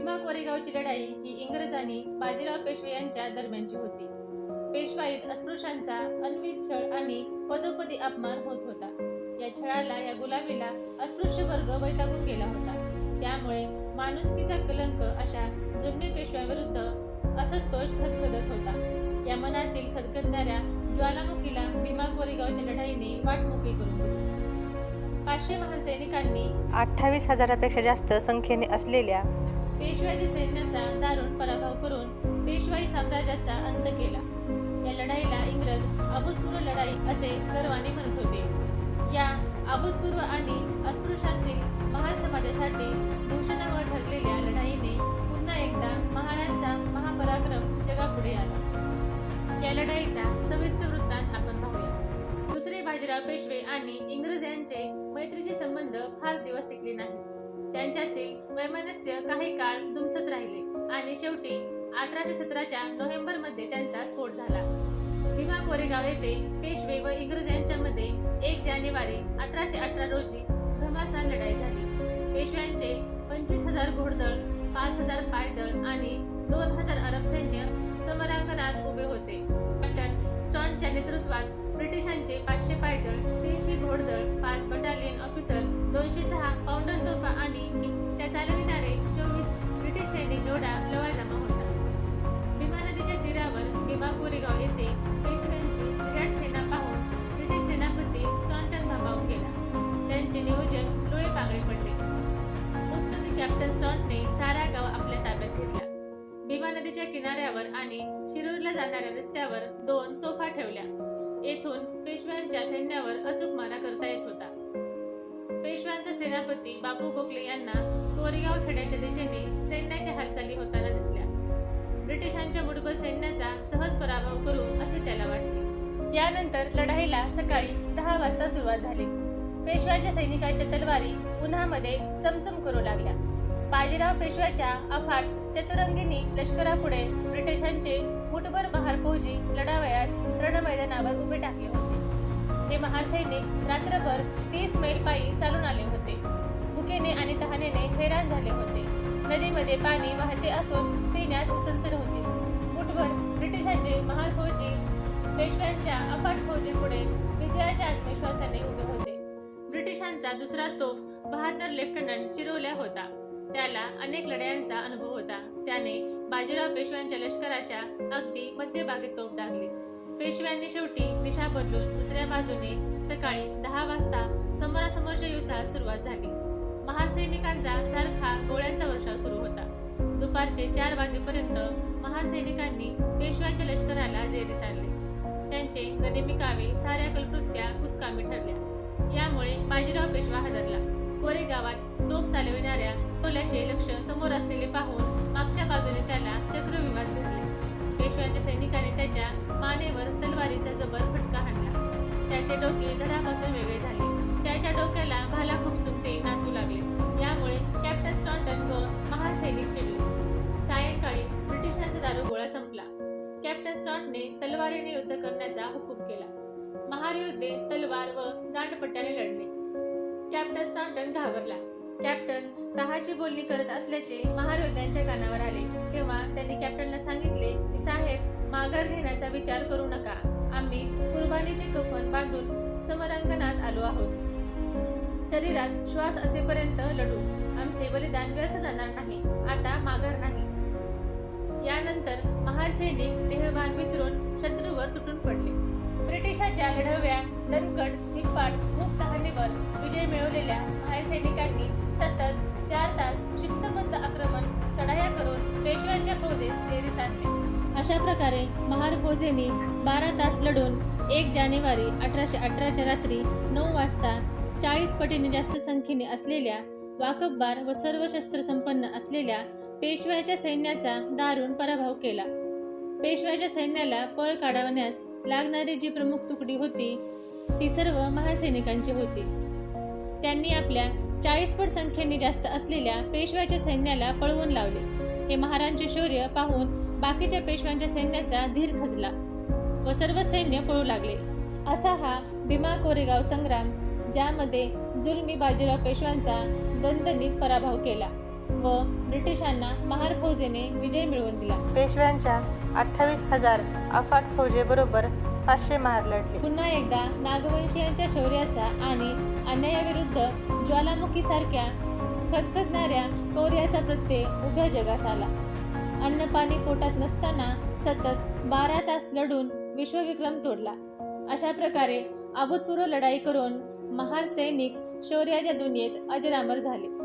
भीमा कोरेगावची लढाई ही इंग्रज आणि बाजीराव पेशवे यांच्या दरम्यानची होती. पेशवाईत अस्पृश्यांचा अन्वित छळ आणि पदोपदी अपमान होत होता. या छळाला या गुलाबीला अस्पृश्य वर्ग वैतागून गेला होता. त्यामुळे माणुसकीचा कलंक अशा जुमने पेशव्याविरुद्ध असंतोष खदखदत होता. या मनातील खदखदणाऱ्या ज्वालामुखीला भीमा कोरेगावच्या लढाईने वाट मोकळी करून दिली. पाचशे महासैनिकांनी अठ्ठावीस हजारापेक्षा जास्त संख्येने असलेल्या पेशव्याच्या सैन्याचा दारुण पराभव करून पेशवाई साम्राज्याचा अंत केला. या लढाईला इंग्रज अभूतपूर्व लढाई असे गर्वाने म्हणत होते. या अभूतपूर्व आणि अस्पृश्यातील महार समाजासाठी भूषणावर ठरलेल्या लढाईने पुन्हा एकदा महाराजांचा महापराक्रम जगापुढे आला. या लढाईचा सविस्तर वृत्तांत आपण पाहूया. दुसरे बाजीराव पेशवे आणि इंग्रज यांचे मैत्रीचे संबंध फार दिवस टिकले नाही त्यांच्यातील वैमनस्य काही काळ दुमसत राहिले आणि शेवटी अठराशे सतराच्या नोव्हेंबरमध्ये त्यांचा स्फोट झाला. भीमा कोरेगाव येथे पेशवे व इंग्रज यांच्यामध्ये एक जानेवारी अठराशे अठरा रोजी घमासान लढाई झाली. पेशव्यांचे पंचवीस हजार घोडदळ पाच हजार पायदळ आणि दोन हजार अरब सैन्य समरांगणात उभे होते. स्टॉनच्या नेतृत्वात ब्रिटिशांचे पाचशे पायदळ तीनशे घोडदळ पाच बटालियन ऑफिसर्स दोनशे सहा पाऊंडर तोफा आणि त्या चालविणारे चोवीस ब्रिटिश सैनिक एवढा लवाजमा होता. भीमा नदीच्या तीरावर भीमा कोरेगाव येथे पेशव्यांची विराट सेना पाहून ब्रिटिश सेनापती स्टॉन्टन भाबावून गेला. त्यांचे नियोजन डोळे पांगळे पडले. उत्सुक कॅप्टन स्टॉन्टने सारा गाव आपल्या ताब्यात घेतला. भीमा नदीच्या किनाऱ्यावर आणि शिरूरला जाणाऱ्या रस्त्यावर दोन तोफा ठेवल्या. येथून पेशव्यांच्या सैन्यावर अचूक मारा करता येत होता. पेशव्यांचा सेनापती बापू गोखले यांना कोरेगाव खेड्याच्या दिशेने सैन्याच्या हालचाली होताना दिसल्या. ब्रिटिशांच्या मुठभर सैन्याचा सहज पराभव करू असे त्याला वाटले. यानंतर लढाईला सकाळी दहा वाजता सुरुवात झाली. पेशव्यांच्या सैनिकांच्या तलवारी उन्हामध्ये चमचम करू लागल्या. बाजीराव पेशव्याच्या अफाट चतुरंगिनी लष्करापुढे ब्रिटिशांचे मुठभर महार फौजी लढावयास रणमैदानावर उभे टाकले होते. हे महार सैनिक रात्रभर तीस मैल पायी चालून आले होते. भुकेने आणि तहानेने हैराण झाले होते. नदीमध्ये पाणी वाहते असून पिण्यास उसंत होते मुठभर ब्रिटिशांचे महार फौजी पेशव्यांच्या अफाट फौजीपुढे विजयाच्या आत्मविश्वासाने उभे होते. ब्रिटिशांचा दुसरा तोफ बहात्तर लेफ्टनंट चिरवल्या होता. त्याला अनेक लढायांचा अनुभव होता. त्याने बाजीराव पेशव्यांच्या लष्कराच्या अगदी मध्यभागी तोफ डागली. पेशव्यांनी शेवटी दिशा बदलून दुसऱ्या बाजूने सकाळी दहा वाजता समोरासमोरच्या युद्धास सुरुवात झाली. महासैनिकांचा सारखा गोळ्यांचा वर्षाव सुरू होता. दुपारचे चार वाजेपर्यंत महासैनिकांनी पेशव्याच्या लष्कराला जेरी सारले त्यांचे गनिमी कावे साऱ्या कल्पृत्या कुसकामी ठरल्या. यामुळे बाजीराव पेशवा हादरला. कोरेगावात तोफ चालविणाऱ्या टोल्याचे लक्ष समोर असलेले पाहून मागच्या बाजूने त्याला चक्रविवाद घडले पेशव्यांच्या सैनिकाने त्याच्या मानेवर तलवारीचा जबर फटका हाणला. त्याचे डोके धडापासून वेगळे झाले. त्याच्या डोक्याला भाला खुपसून ते नाचू लागले. यामुळे कॅप्टन स्टॉन्टन व महासैनिक चिडले सायंकाळी ब्रिटिशांचा दारुगोळा संपला. कॅप्टन स्टॉन्टने तलवारीने युद्ध करण्याचा हुकूम केला. महारयोद्धे तलवार व दांडपट्ट्याने लढले. कॅप्टन स्टॉन्टन घाबरला. कॅप्टन तहाची बोलणी करत असल्याचे महारोद्यांच्या कानावर आले. तेव्हा त्यांनी कॅप्टनला सांगितले की साहेब माघार घेण्याचा विचार करू नका. आम्ही कुर्बानीचे कफन बांधून समरांगणात आलो आहोत. शरीरात श्वास असेपर्यंत लढू. आमचे बलिदान व्यर्थ जाणार नाही. आता माघार नाही. यानंतर महार सैनिक देहभान विसरून शत्रूवर तुटून पडले. ब्रिटिशाच्या लढव्या दणकट निप्पाट मुक्त तहानेवर विजय मिळवलेल्या महार सैनिकांनी सतत चार तास शिस्तबद्ध आक्रमण चढाया करून पेशव्यांच्या फौजेस जेरी साधले अशा प्रकारे महार फौजेने बारा तास लढून एक जानेवारी अठराशे अठराच्या रात्री नऊ वाजता चाळीस पटीने जास्त संख्येने असलेल्या वाकबबार व सर्व शस्त्र संपन्न असलेल्या पेशव्याच्या सैन्याचा दारुण पराभव केला. पेशव्याच्या सैन्याला पळ काढवण्यास लागणारी जी प्रमुख तुकडी होती ती सर्व महासैनिकांची होती. त्यांनी आपल्या चाळीस पट संख्येने जास्त असलेल्या पेशव्याच्या सैन्याला पळवून लावले. हे महारांचे शौर्य पाहून बाकीच्या पेशव्यांच्या सैन्याचा धीर खचला व सर्व सैन्य पळू लागले. असा हा भीमा कोरेगाव संग्राम ज्यामध्ये जुलमी बाजीराव पेशव्यांचा दणदणीत पराभव केला व ब्रिटिशांना महार फौजेने विजय मिळवून दिला. पेशव्यांच्या अठ्ठावीस हजार अफाट फौजेबरोबर पाचशे महार लढले. पुन्हा एकदा नागवंशीयांच्या शौर्याचा आणि अन्यायाविरुद्ध ज्वालामुखीसारख्या खदखदणाऱ्या कौर्याचा प्रत्यय उभ्या जगास आला. अन्न पाणी पोटात नसताना सतत बारा तास लढून विश्वविक्रम तोडला. अशा प्रकारे अभूतपूर्व लढाई करून महार सैनिक शौर्याच्या दुनियेत अजरामर झाले.